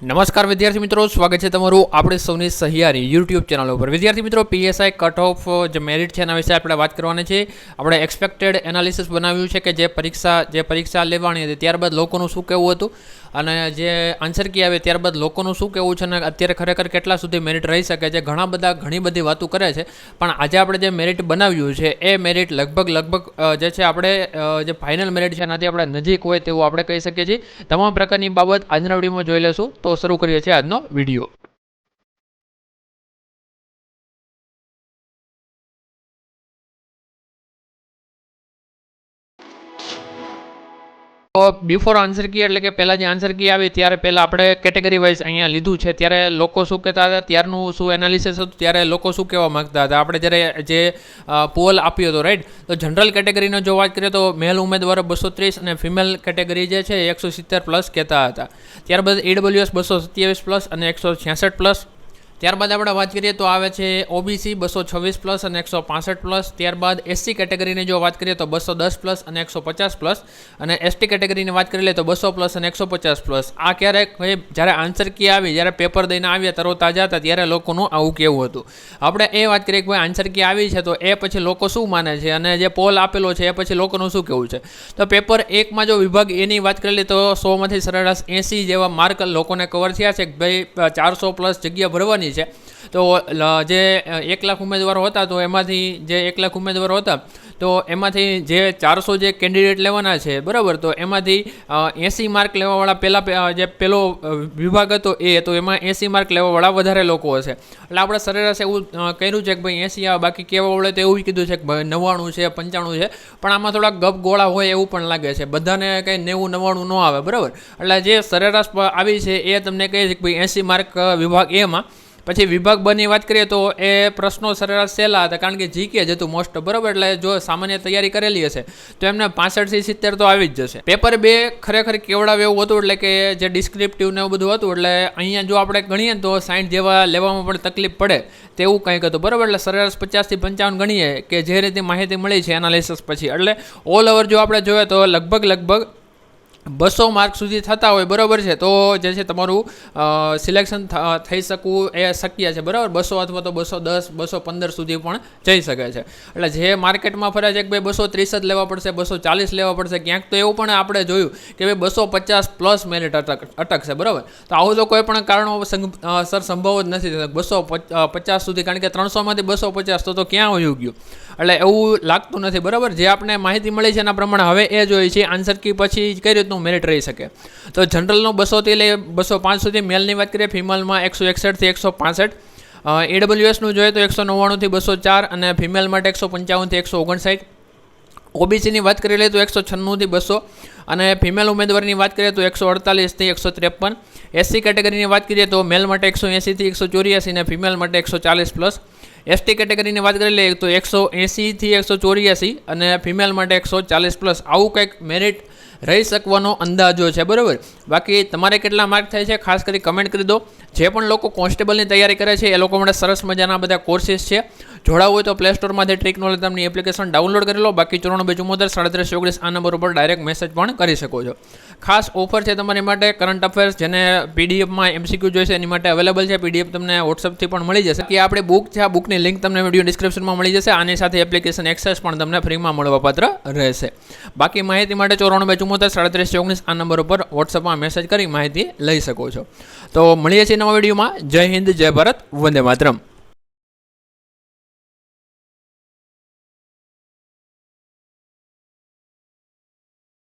નમસ્કાર વિદ્યાર્થી મિત્રો, સ્વાગત છે તમારું આપણે સૌની સહિયારી યુટ્યુબ ચેનલ ઉપર. વિદ્યાર્થી મિત્રો પીએસઆઈ કટ ઓફ જે મેરિટ છે એના વિશે આપણે વાત કરવાની છે. આપણે એક્સપેક્ટેડ એનાલિસિસ બનાવ્યું છે કે જે પરીક્ષા જે પરીક્ષા લેવાની હતી, ત્યારબાદ લોકોનું શું કહેવું હતું? અને જે આન્સર કી આવે ત્યારબાદ લોકોનું શું કહેવું છે અને અત્યારે ખરેખર કેટલા સુધી મેરિટ રહી શકે છે, ઘણા બધા, ઘણી બધી વાતો કરે છે, પણ આજે આપણે જે મેરિટ બનાવ્યું છે, એ મેરિટ લગભગ લગભગ જે છે આપણે જે ફાઇનલ મેરિટ છે એનાથી આપણે નજીક હોય તેવું આપણે કહી શકીએ છીએ. તમામ પ્રકારની બાબત આજના વિડીયોમાં જોઈ લેશું. તો શરૂ કરીએ છીએ આજનો વીડિયો. બિફોર આન્સર કી એટલે કે પહેલાં જે આન્સર કી આવી ત્યારે પહેલાં આપણે કેટેગરી વાઇઝ અહીંયા લીધું છે. ત્યારે લોકો શું કહેતા હતા? ત્યારનું શું એનાલિસિસ હતું? ત્યારે લોકો શું કહેવા માગતા હતા? આપણે જ્યારે જે પોલ આપ્યો હતો રાઈટ તો જનરલ કેટેગરીનો જો વાત કરીએ તો મેલ ઉમેદવારો બસો ત્રીસ અને ફિમેલ કેટેગરી જે છે એકસો સિત્તેર પ્લસ કહેતા હતા. ત્યારબાદ એડબલ્યુએસ બસો સત્યાવીસ પ્લસ અને એકસો છ્યાસઠ પ્લસ ત્યારબાદ આપણે વાત કરીએ તો આવે છે ઓબીસી બસો છવ્વીસ પ્લસ અને એકસો પાસઠ પ્લસ ત્યારબાદ એસસી કેટેગરીની જો વાત કરીએ તો બસો દસ પ્લસ અને એકસો પચાસ પ્લસ અને એસટી કેટેગરીની વાત કરી લે તો બસો પ્લસ અને એકસો પચાસ પ્લસ આ ક્યારેક જ્યારે આન્સર કી આવી, જ્યારે પેપર દઈને આવ્યા તરો તાજા હતા ત્યારે લોકોનું આવું કેવું હતું. આપણે એ વાત કરીએ કે ભાઈ આન્સર કી આવી છે, તો એ પછી લોકો શું માને છે? અને જે પોલ આપેલો છે, એ પછી લોકોનું શું કહેવું છે? તો પેપર એકમાં જો વિભાગ એની વાત કરી લે તો સોમાંથી સરેરાશ એંસી જેવા માર્ક લોકોને કવર થયા છે. ભાઈ ચારસો પ્લસ જગ્યા ભરવાની છે. તો જે એક લાખ ઉમેદવારો હતા, તો એમાંથી જે એક લાખ ઉમેદવારો હતા, તો એમાંથી જે ચારસો જે કેન્ડિડેટ લેવાના છે, બરાબર, તો એમાંથી એંસી માર્ક લેવાવાળા પહેલાં જે પેલો વિભાગ હતો એ, તો એમાં એંસી માર્ક લેવાવાળા વધારે લોકો હશે. એટલે આપણે સરેરાશ એવું કર્યું છે કે ભાઈ એંસી આવે બાકી કહેવા વળે તો એવું કીધું છે કે ભાઈ નવ્વાણું છે, પંચાણું છે, પણ આમાં થોડાક ગપ ગોળા હોય એવું પણ લાગે છે. બધાને કંઈ નેવું, નવ્વાણું ન આવે, બરાબર? એટલે જે સરેરાશ આવી છે એ તમને કહે છે કે ભાઈ એંસી માર્ક વિભાગ એમાં પછી વિભાગ બની વાત કરીએ તો એ પ્રશ્નો સરેરાશ સહેલા હતા, કારણ કે જીકે જ હતું મોસ્ટ બરાબર? એટલે જો સામાન્ય તૈયારી કરેલી હશે, તો એમને પાસઠથી સિત્તેર તો આવી જ જશે. પેપર બે ખરેખર કેવડાવે એવું હતું, એટલે કે જે ડિસ્ક્રિપ્ટિવ ને એવું બધું હતું, એટલે અહીંયા જો આપણે ગણીએ તો સાઠ જેવા લેવામાં પણ તકલીફ પડે તેવું કંઈક હતું, બરાબર? એટલે સરેરાશ પચાસથી પંચાવન ગણીએ, કે જે રીતે માહિતી મળી છે એનાલિસિસ પછી. એટલે ઓલ ઓવર જો આપણે જોઈએ તો લગભગ લગભગ બસો માર્ક સુધી થતા હોય, બરાબર છે? તો જે છે તમારું સિલેક્શન થઈ શકવું એ શક્ય છે, બરાબર? બસો અથવા તો બસો દસ, બસો પંદર સુધી પણ જઈ શકે છે. એટલે જે માર્કેટમાં ફરે છે કે ભાઈ બસો ત્રીસ જ લેવા પડશે, બસો ચાલીસ લેવા પડશે, ક્યાંક તો એવું પણ આપણે જોયું કે ભાઈ બસો પચાસ પ્લસ મેરિટ અટક, અટકશે, બરાબર? તો આવું તો કોઈ પણ કારણો સર, સંભવ જ નથી બસો પચાસ સુધી, કારણ કે ત્રણસોમાંથી બસો પચાસ તો તો ક્યાં હોયું ગયું? એટલે એવું લાગતું નથી. બરાબર? જે આપણે માહિતી મળી છે એના પ્રમાણે હવે એ જોઈએ છે. આન્સર કી પછી કઈ રીતનું મેરિટ રહી શકે? તો જનરલનો બસોથી લઈ બસો પાંચ સુધી મેલની વાત કરીએ ફિમેલમાં એકસો એકસઠથી એકસો પાસઠ. એડબ્લ્યુએસનું જોઈએ તો એકસો નવ્વાણુંથી બસો ચાર અને ફિમેલ માટે એકસો પંચાવનથી એકસો ઓગણસાઠ. ઓબીસીની વાત કરી લઈએ તો એકસો છન્નુંથી બસો અને ફિમેલ ઉમેદવારની વાત કરીએ તો એકસો અડતાલીસથી એકસો ત્રેપન. એસસી કેટેગરીની વાત કરીએ તો મેલ માટે એકસો એંસીથી એકસો ચોર્યાસી અને ફિમેલ માટે એકસો ચાલીસ પ્લસ એસટી કેટેગરીની વાત કરી લઈએ તો એકસો એંસીથી એકસો ચોર્યાસી અને ફિમેલ માટે એકસો ચાલીસ પ્લસ આવું કંઈક મેરિટ રહી શકવાનો અંદાજો છે, બરાબર? બાકી તમારે કેટલા માર્ક થાય છે, ખાસ કરી કમેન્ટ કરી દો. જે પણ લોકો કોન્સ્ટેબલની તૈયારી કરે છે, એ લોકો માટે સરસ મજાના બધા કોર્સિસ છે. જોડાવું હોય તો પ્લે સ્ટોરમાંથી ટ્રીક નોલેજ નામની એપ્લિકેશન ડાઉનલોડ કરી લો. બાકી ચોરાણું બે ચુમ્મોતેર, સાડત્રીસ, ઓગણીસ, આ નંબર ઉપર ડાયરેક્ટ મેસેજ પણ કરી શકો છો. ખાસ ઓફર છે તમારી માટે કરંટ અફેર્સ જેને પીડીએફમાં એમસીક્યુ જોઈશે, એની માટે અવેલેબલ છે. પીડીએફ તમને વોટ્સઅપથી પણ મળી જશે. કે આપણે બુક છે, આ બુકની લિંક તમને વીડિયો ડિસ્ક્રિપ્શનમાં મળી જશે. આની સાથે એપ્લિકેશન એક્સેસ પણ તમને ફ્રીમાં મળવાપાત્ર રહેશે. બાકી માહિતી માટે ચોરાણું બે ચુમ્મોતેર, સાડત્રીસ, ઓગણીસ, આ નંબર ઉપર વોટ્સઅપમાં મેસેજ કરી માહિતી લઈ શકો છો. તો મળીએ છીએ નવા વિડીયોમાં જય હિન્દ, જય ભારત, વંદે માતરમ.